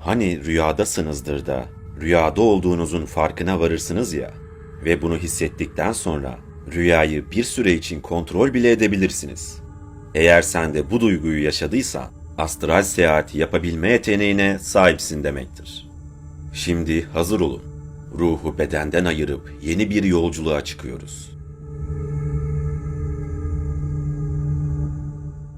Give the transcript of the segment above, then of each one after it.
Hani rüyadasınızdır da rüyada olduğunuzun farkına varırsınız ya ve bunu hissettikten sonra rüyayı bir süre için kontrol bile edebilirsiniz. Eğer sen de bu duyguyu yaşadıysan astral seyahati yapabilme yeteneğine sahipsin demektir. Şimdi hazır olun. Ruhu bedenden ayırıp yeni bir yolculuğa çıkıyoruz.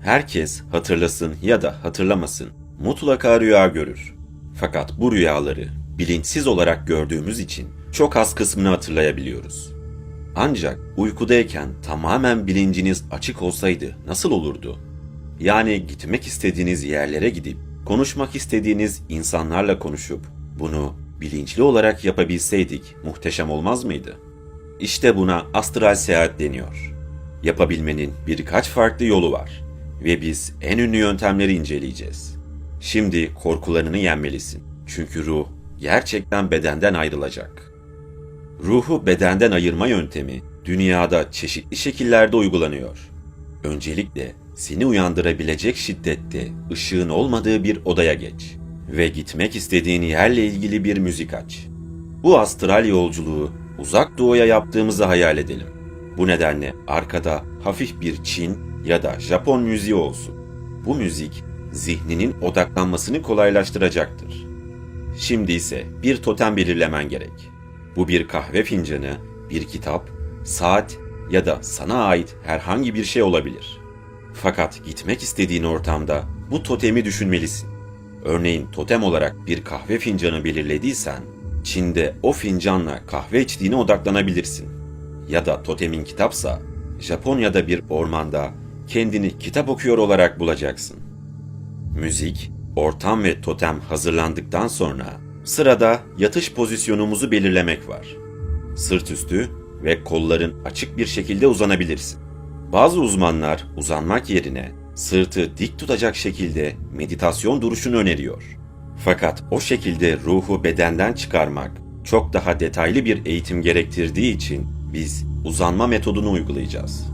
Herkes hatırlasın ya da hatırlamasın mutlaka rüya görür. Fakat bu rüyaları bilinçsiz olarak gördüğümüz için çok az kısmını hatırlayabiliyoruz. Ancak uykudayken tamamen bilinciniz açık olsaydı nasıl olurdu? Yani gitmek istediğiniz yerlere gidip konuşmak istediğiniz insanlarla konuşup bunu bilinçli olarak yapabilseydik muhteşem olmaz mıydı? İşte buna astral seyahat deniyor. Yapabilmenin birkaç farklı yolu var ve biz en ünlü yöntemleri inceleyeceğiz. Şimdi korkularını yenmelisin. Çünkü ruh gerçekten bedenden ayrılacak. Ruhu bedenden ayırma yöntemi dünyada çeşitli şekillerde uygulanıyor. Öncelikle seni uyandırabilecek şiddette ışığın olmadığı bir odaya geç ve gitmek istediğin yerle ilgili bir müzik aç. Bu astral yolculuğu uzak doğuya yaptığımızı hayal edelim. Bu nedenle arkada hafif bir Çin ya da Japon müziği olsun. Bu müzik zihninin odaklanmasını kolaylaştıracaktır. Şimdi ise bir totem belirlemen gerek. Bu bir kahve fincanı, bir kitap, saat ya da sana ait herhangi bir şey olabilir. Fakat gitmek istediğin ortamda bu totemi düşünmelisin. Örneğin totem olarak bir kahve fincanı belirlediysen, Çin'de o fincanla kahve içtiğine odaklanabilirsin. Ya da totemin kitapsa, Japonya'da bir ormanda kendini kitap okuyor olarak bulacaksın. Müzik, ortam ve totem hazırlandıktan sonra sırada yatış pozisyonumuzu belirlemek var. Sırt üstü ve kolların açık bir şekilde uzanabilirsin. Bazı uzmanlar uzanmak yerine sırtı dik tutacak şekilde meditasyon duruşunu öneriyor. Fakat o şekilde ruhu bedenden çıkarmak çok daha detaylı bir eğitim gerektirdiği için biz uzanma metodunu uygulayacağız.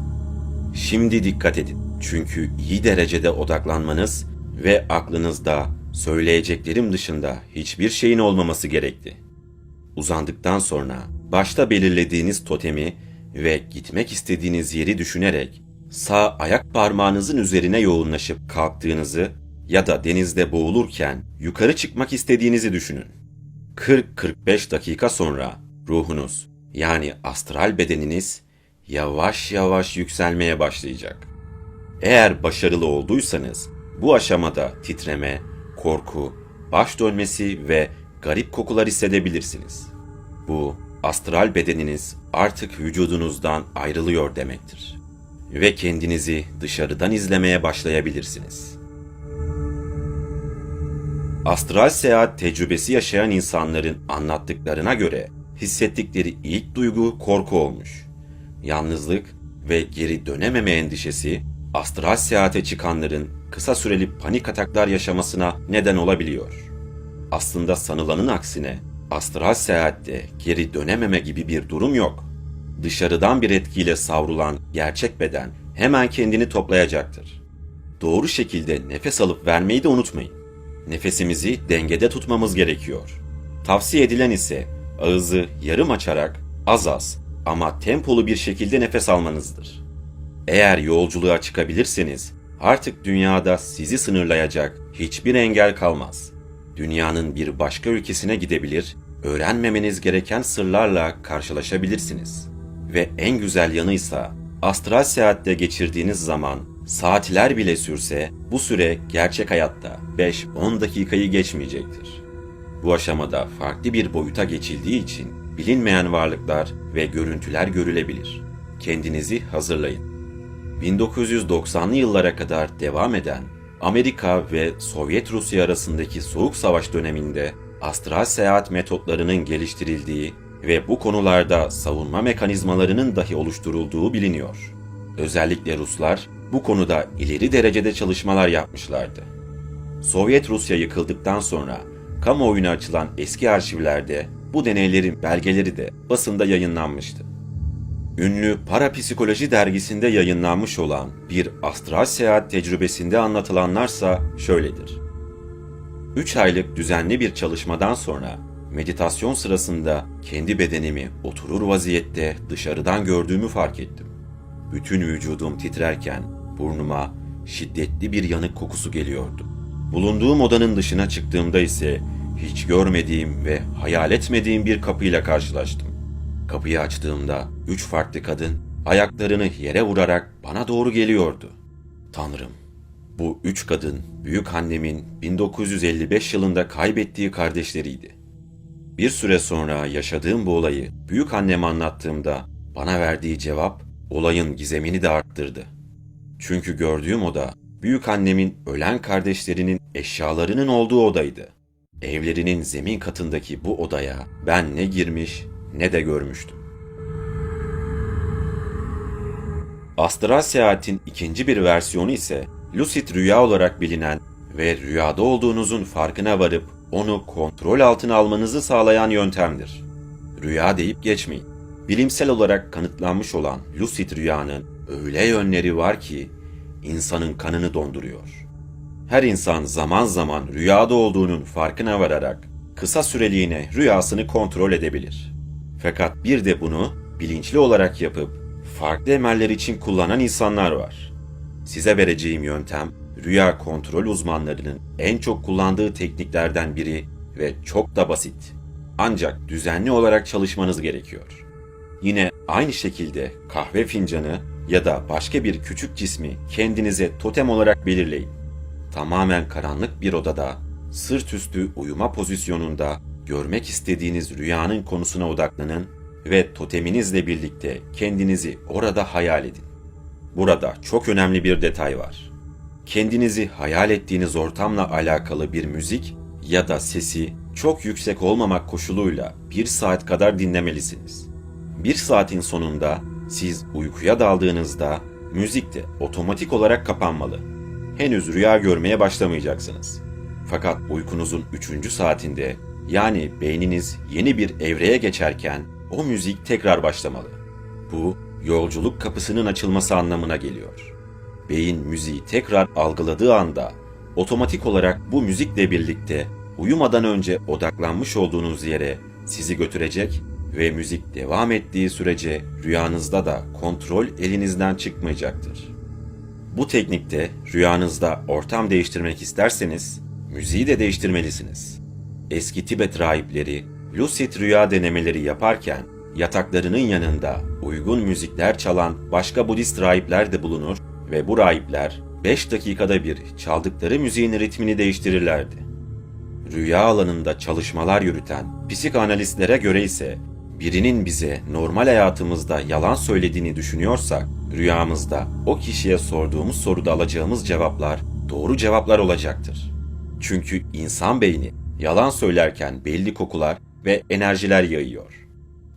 Şimdi dikkat edin. Çünkü iyi derecede odaklanmanız ve aklınızda söyleyeceklerim dışında hiçbir şeyin olmaması gerekti. Uzandıktan sonra başta belirlediğiniz totemi ve gitmek istediğiniz yeri düşünerek sağ ayak parmağınızın üzerine yoğunlaşıp kalktığınızı ya da denizde boğulurken yukarı çıkmak istediğinizi düşünün. 40-45 dakika sonra ruhunuz yani astral bedeniniz yavaş yavaş yükselmeye başlayacak. Eğer başarılı olduysanız bu aşamada titreme, korku, baş dönmesi ve garip kokular hissedebilirsiniz. Bu astral bedeniniz artık vücudunuzdan ayrılıyor demektir. Ve kendinizi dışarıdan izlemeye başlayabilirsiniz. Astral seyahat tecrübesi yaşayan insanların anlattıklarına göre hissettikleri ilk duygu korku olmuş. Yalnızlık ve geri dönememe endişesi astral seyahate çıkanların kısa süreli panik ataklar yaşamasına neden olabiliyor. Aslında sanılanın aksine astral seyahatte geri dönememe gibi bir durum yok. Dışarıdan bir etkiyle savrulan gerçek beden hemen kendini toplayacaktır. Doğru şekilde nefes alıp vermeyi de unutmayın. Nefesimizi dengede tutmamız gerekiyor. Tavsiye edilen ise ağızı yarım açarak az az ama tempolu bir şekilde nefes almanızdır. Eğer yolculuğa çıkabilirseniz artık dünyada sizi sınırlayacak hiçbir engel kalmaz. Dünyanın bir başka ülkesine gidebilir, öğrenmemeniz gereken sırlarla karşılaşabilirsiniz. Ve en güzel yanıysa astral seyahatte geçirdiğiniz zaman saatler bile sürse bu süre gerçek hayatta 5-10 dakikayı geçmeyecektir. Bu aşamada farklı bir boyuta geçildiği için bilinmeyen varlıklar ve görüntüler görülebilir. Kendinizi hazırlayın. 1990'lı yıllara kadar devam eden Amerika ve Sovyet Rusya arasındaki Soğuk Savaş döneminde astral seyahat metotlarının geliştirildiği ve bu konularda savunma mekanizmalarının dahi oluşturulduğu biliniyor. Özellikle Ruslar bu konuda ileri derecede çalışmalar yapmışlardı. Sovyet Rusya yıkıldıktan sonra kamuoyuna açılan eski arşivlerde bu deneylerin belgeleri de basında yayınlanmıştı. Ünlü Parapsikoloji dergisinde yayınlanmış olan bir astral seyahat tecrübesinde anlatılanlarsa şöyledir. 3 aylık düzenli bir çalışmadan sonra meditasyon sırasında kendi bedenimi oturur vaziyette dışarıdan gördüğümü fark ettim. Bütün vücudum titrerken burnuma şiddetli bir yanık kokusu geliyordu. Bulunduğum odanın dışına çıktığımda ise hiç görmediğim ve hayal etmediğim bir kapıyla karşılaştım. Kapıyı açtığımda üç farklı kadın ayaklarını yere vurarak bana doğru geliyordu. Tanrım, bu üç kadın büyük annemin 1955 yılında kaybettiği kardeşleriydi. Bir süre sonra yaşadığım bu olayı büyük anneme anlattığımda bana verdiği cevap olayın gizemini de arttırdı. Çünkü gördüğüm oda büyük annemin ölen kardeşlerinin eşyalarının olduğu odaydı. Evlerinin zemin katındaki bu odaya ben ne girmiş ne de görmüştüm. Astral seyahatin ikinci bir versiyonu ise lucid rüya olarak bilinen ve rüyada olduğunuzun farkına varıp onu kontrol altına almanızı sağlayan yöntemdir. Rüya deyip geçmeyin. Bilimsel olarak kanıtlanmış olan lucid rüyanın öyle yönleri var ki insanın kanını donduruyor. Her insan zaman zaman rüyada olduğunun farkına vararak kısa süreliğine rüyasını kontrol edebilir. Fakat bir de bunu bilinçli olarak yapıp farklı emeller için kullanan insanlar var. Size vereceğim yöntem rüya kontrol uzmanlarının en çok kullandığı tekniklerden biri ve çok da basit. Ancak düzenli olarak çalışmanız gerekiyor. Yine aynı şekilde kahve fincanı ya da başka bir küçük cismi kendinize totem olarak belirleyin. Tamamen karanlık bir odada, sırt üstü uyuma pozisyonunda görmek istediğiniz rüyanın konusuna odaklanın ve toteminizle birlikte kendinizi orada hayal edin. Burada çok önemli bir detay var. Kendinizi hayal ettiğiniz ortamla alakalı bir müzik ya da sesi çok yüksek olmamak koşuluyla bir saat kadar dinlemelisiniz. Bir saatin sonunda siz uykuya daldığınızda müzik de otomatik olarak kapanmalı. Henüz rüya görmeye başlamayacaksınız. Fakat uykunuzun 3. saatinde yani beyniniz yeni bir evreye geçerken o müzik tekrar başlamalı. Bu yolculuk kapısının açılması anlamına geliyor. Beyin müziği tekrar algıladığı anda otomatik olarak bu müzikle birlikte uyumadan önce odaklanmış olduğunuz yere sizi götürecek ve müzik devam ettiği sürece rüyanızda da kontrol elinizden çıkmayacaktır. Bu teknikte rüyanızda ortam değiştirmek isterseniz müziği de değiştirmelisiniz. Eski Tibet rahipleri lucid rüya denemeleri yaparken yataklarının yanında uygun müzikler çalan başka Budist rahipler de bulunur ve bu rahipler 5 dakikada bir çaldıkları müziğin ritmini değiştirirlerdi. Rüya alanında çalışmalar yürüten psikanalistlere göre ise birinin bize normal hayatımızda yalan söylediğini düşünüyorsak rüyamızda o kişiye sorduğumuz soruda alacağımız cevaplar doğru cevaplar olacaktır. Çünkü insan beyni yalan söylerken belli kokular ve enerjiler yayıyor.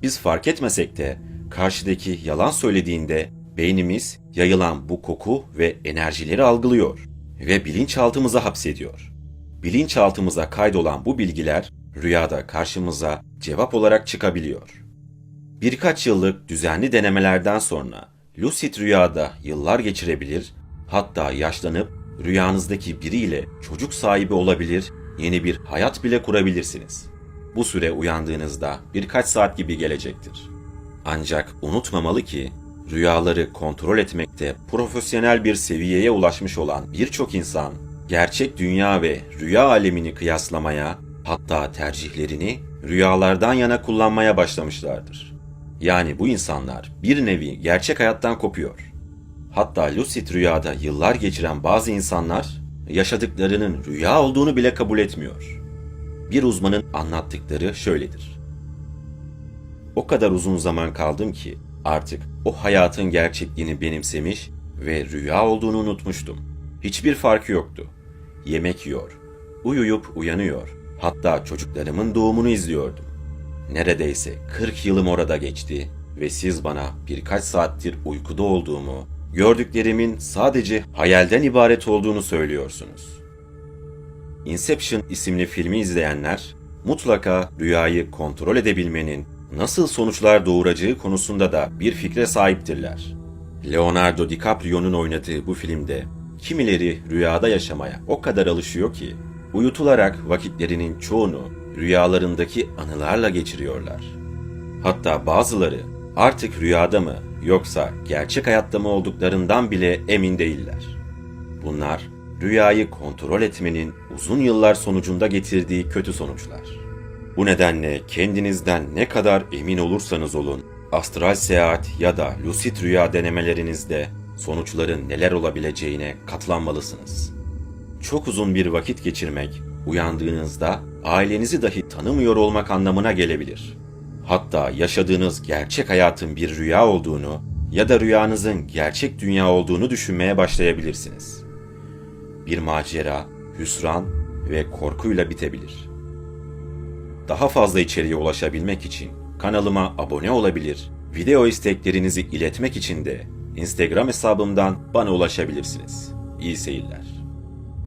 Biz fark etmesek de karşıdaki yalan söylediğinde beynimiz yayılan bu koku ve enerjileri algılıyor ve bilinçaltımıza hapsediyor. Bilinçaltımıza kaydolan bu bilgiler rüyada karşımıza cevap olarak çıkabiliyor. Birkaç yıllık düzenli denemelerden sonra lucid rüyada yıllar geçirebilir, hatta yaşlanıp rüyanızdaki biriyle çocuk sahibi olabilir, yeni bir hayat bile kurabilirsiniz. Bu süre uyandığınızda birkaç saat gibi gelecektir. Ancak unutmamalı ki rüyaları kontrol etmekte profesyonel bir seviyeye ulaşmış olan birçok insan gerçek dünya ve rüya alemini kıyaslamaya hatta tercihlerini rüyalardan yana kullanmaya başlamışlardır. Yani bu insanlar bir nevi gerçek hayattan kopuyor. Hatta lucid rüyada yıllar geçiren bazı insanlar yaşadıklarının rüya olduğunu bile kabul etmiyor. Bir uzmanın anlattıkları şöyledir. O kadar uzun zaman kaldım ki artık o hayatın gerçekliğini benimsemiş ve rüya olduğunu unutmuştum. Hiçbir farkı yoktu. Yemek yiyor, uyuyup uyanıyor, hatta çocuklarımın doğumunu izliyordum. Neredeyse 40 yılım orada geçti ve siz bana birkaç saattir uykuda olduğumu, gördüklerimin sadece hayalden ibaret olduğunu söylüyorsunuz. Inception isimli filmi izleyenler mutlaka rüyayı kontrol edebilmenin nasıl sonuçlar doğuracağı konusunda da bir fikre sahiptirler. Leonardo DiCaprio'nun oynadığı bu filmde kimileri rüyada yaşamaya o kadar alışıyor ki uyutularak vakitlerinin çoğunu rüyalarındaki anılarla geçiriyorlar. Hatta bazıları artık rüyada mı yoksa gerçek hayatta mı olduklarından bile emin değiller. Bunlar rüyayı kontrol etmenin uzun yıllar sonucunda getirdiği kötü sonuçlar. Bu nedenle kendinizden ne kadar emin olursanız olun, astral seyahat ya da lucid rüya denemelerinizde sonuçların neler olabileceğine katlanmalısınız. Çok uzun bir vakit geçirmek, uyandığınızda ailenizi dahi tanımıyor olmak anlamına gelebilir. Hatta yaşadığınız gerçek hayatın bir rüya olduğunu ya da rüyanızın gerçek dünya olduğunu düşünmeye başlayabilirsiniz. Bir macera, hüsran ve korkuyla bitebilir. Daha fazla içeriğe ulaşabilmek için kanalıma abone olabilir, video isteklerinizi iletmek için de Instagram hesabımdan bana ulaşabilirsiniz. İyi seyirler.